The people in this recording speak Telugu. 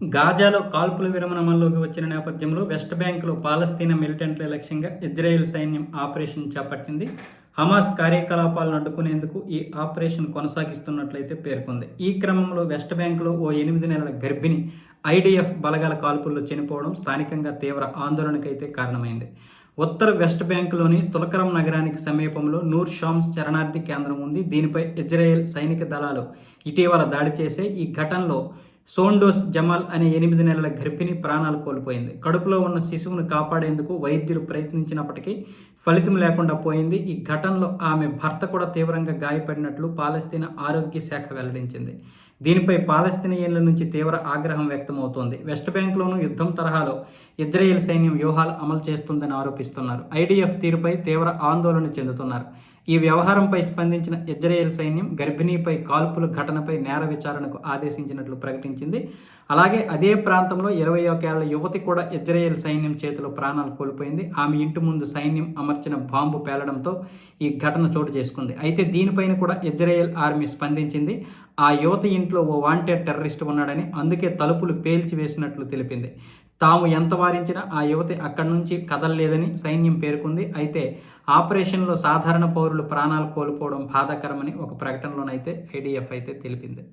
గాజాలో కాల్పుల విరమణ అమల్లోకి వచ్చిన నేపథ్యంలో వెస్ట్ బ్యాంకులో పాలస్తీనా మిలిటెంట్ల లక్ష్యంగా ఇజ్రాయెల్ సైన్యం ఆపరేషన్ చేపట్టింది. హమాస్ కార్యకలాపాలను అడ్డుకునేందుకు ఈ ఆపరేషన్ కొనసాగిస్తున్నట్లయితే పేర్కొంది. ఈ క్రమంలో వెస్ట్ బ్యాంకులో ఓ ఎనిమిది నెలల గర్భిణి ఐడిఎఫ్ బలగాల కాల్పుల్లో చనిపోవడం స్థానికంగా తీవ్ర ఆందోళనకైతే కారణమైంది. ఉత్తర వెస్ట్ బ్యాంకులోని తులకరం నగరానికి సమీపంలో నూర్ షామ్స్ శరణార్థి కేంద్రం ఉంది. దీనిపై ఇజ్రాయెల్ సైనిక దళాలు ఇటీవల దాడి చేసే ఈ ఘటనలో సోండోస్ జమాల్ అనే ఎనిమిది నెలల గర్భిణి ప్రాణాలు కోల్పోయింది. కడుపులో ఉన్న శిశువును కాపాడేందుకు వైద్యులు ప్రయత్నించినప్పటికీ ఫలితం లేకుండా పోయింది. ఈ ఘటనలో ఆమె భర్త కూడా తీవ్రంగా గాయపడినట్లు పాలస్తీనా ఆరోగ్య శాఖ వెల్లడించింది. దీనిపై పాలస్తీనియన్ల నుంచి తీవ్ర ఆగ్రహం వ్యక్తమవుతోంది. వెస్ట్ బ్యాంక్లోనూ యుద్ధం తరహాలో ఇజ్రాయెల్ సైన్యం వ్యూహాలు అమలు చేస్తుందని ఆరోపిస్తున్నారు. ఐడిఎఫ్ తీరుపై తీవ్ర ఆందోళన చెందుతున్నారు. ఈ వ్యవహారంపై స్పందించిన ఇజ్రాయెల్ సైన్యం గర్భిణీపై కాల్పుల ఘటనపై నేర విచారణకు ఆదేశించినట్లు ప్రకటించింది. అలాగే అదే ప్రాంతంలో ఇరవై ఏళ్ళ యువతి కూడా ఇజ్రాయెల్ సైన్యం చేతిలో ప్రాణాలు కోల్పోయింది. ఆమె ఇంటి ముందు సైన్యం అమర్చిన బాంబు పేలడంతో ఈ ఘటన చోటు చేసుకుంది. అయితే దీనిపైన కూడా ఇజ్రాయెల్ ఆర్మీ స్పందించింది. ఆ యువత ఇంట్లో ఓ వాంటెడ్ టెర్రరిస్ట్ ఉన్నాడని అందుకే తలుపులు పేల్చి వేసినట్లు తెలిపింది. తాము ఎంత వారించినా ఆ యువతి అక్కడి నుంచి కదలలేదని సైన్యం పేర్కొంది. అయితే ఆపరేషన్లో సాధారణ పౌరులు ప్రాణాలు కోల్పోవడం బాధాకరమని ఒక ప్రకటనలోనైతే ఐడిఎఫ్ అయితే తెలిపింది.